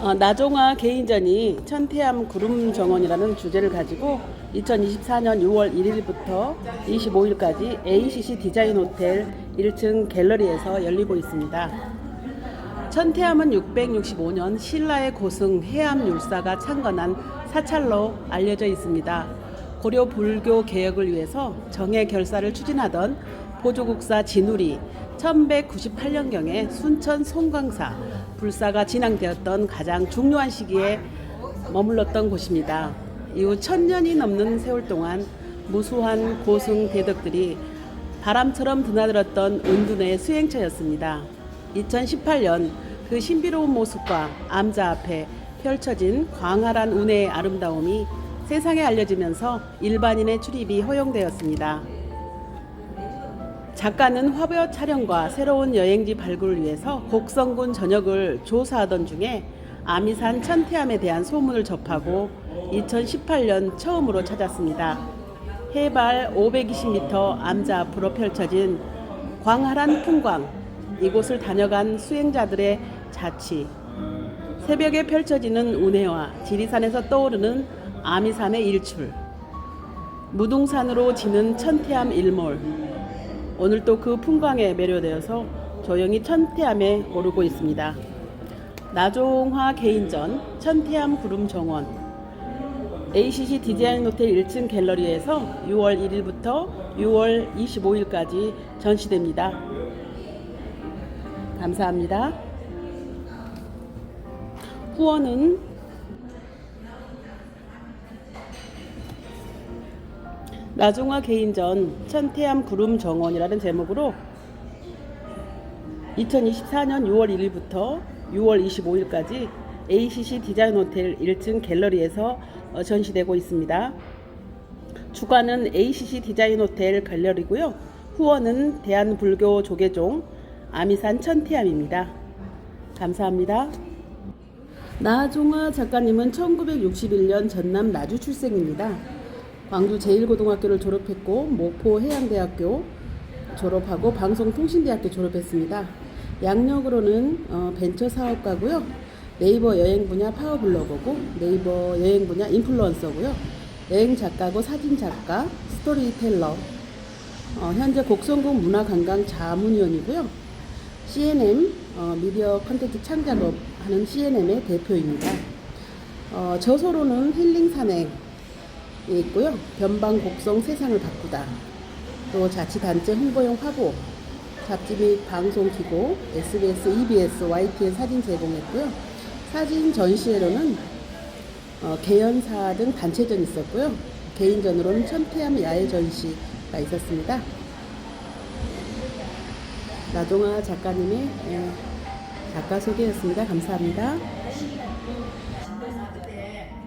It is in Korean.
어, 나종화 개인전이 천태암 구름 정원이라는 주제를 가지고 2024년 6월 1일부터 25일까지 ACC 디자인 호텔 1층 갤러리에서 열리고 있습니다. 천태암은 665년 신라의 고승 해암 율사가 창건한 사찰로 알려져 있습니다. 고려 불교 개혁을 위해서 정해 결사를 추진하던 보조국사 진우리 1198년경에 순천 송광사 불사가 진앙되었던 가장 중요한 시기에 머물렀던 곳입니다. 이후 천년이 넘는 세월 동안 무수한 고승 대덕들이 바람처럼 드나들었던 은둔의 수행처였습니다. 2018년 그 신비로운 모습과 암자 앞에 펼쳐진 광활한 운해의 아름다움이 세상에 알려지면서 일반인의 출입이 허용되었습니다. 작가는 화보 촬영과 새로운 여행지 발굴을 위해서 곡성군 전역을 조사하던 중에 아미산 천태암에 대한 소문을 접하고 2018년 처음으로 찾았습니다. 해발 520m 암자 앞으로 펼쳐진 광활한 풍광, 이곳을 다녀간 수행자들의 자치, 새벽에 펼쳐지는 운해와 지리산에서 떠오르는 아미산의 일출, 무등산으로 지는 천태암 일몰, 오늘 또그 풍광에 매료되어서 조용히 천태암에 오르고 있습니다. 나종화 개인전 천태암 구름 정원 ACC 디자인 호텔 1층 갤러리에서 6월 1일부터 6월 25일까지 전시됩니다. 감사합니다. 후원은 나중화 개인전 천태암 구름 정원이라는 제목으로 2024년 6월 1일부터 6월 25일까지 ACC 디자인 호텔 1층 갤러리에서 어, 전시되고 있습니다. 주관은 ACC 디자인 호텔 갤러리고요. 후원은 대한불교 조계종 아미산 천태암입니다. 감사합니다. 나종화 작가님은 1961년 전남 나주 출생입니다. 광주 제1고등학교를 졸업했고 목포 해양대학교 졸업하고 방송통신대학교 졸업했습니다. 양력으로는 어, 벤처 사업가고요. 네이버 여행 분야 파워블로거고 네이버 여행 분야 인플루언서고요. 여행 작가고 사진 작가, 스토리텔러. 어, 현재 곡성군 문화관광 자문위원이고요. CNM 어, 미디어 컨텐츠 창작업 하는 CNM의 대표입니다. 어, 저서로는 힐링 산행 있고요. 변방 곡성 세상을 바꾸다. 또 자치단체 홍보용 화보, 잡지 및 방송 기고, SBS, EBS, YTN 사진 제공했고요. 사진 전시회로는 어, 개연사 등 단체전 있었고요. 개인전으로는 천태암 야외 전시가 있었습니다. 나동아 작가님의 예, 작가 소개였습니다. 감사합니다.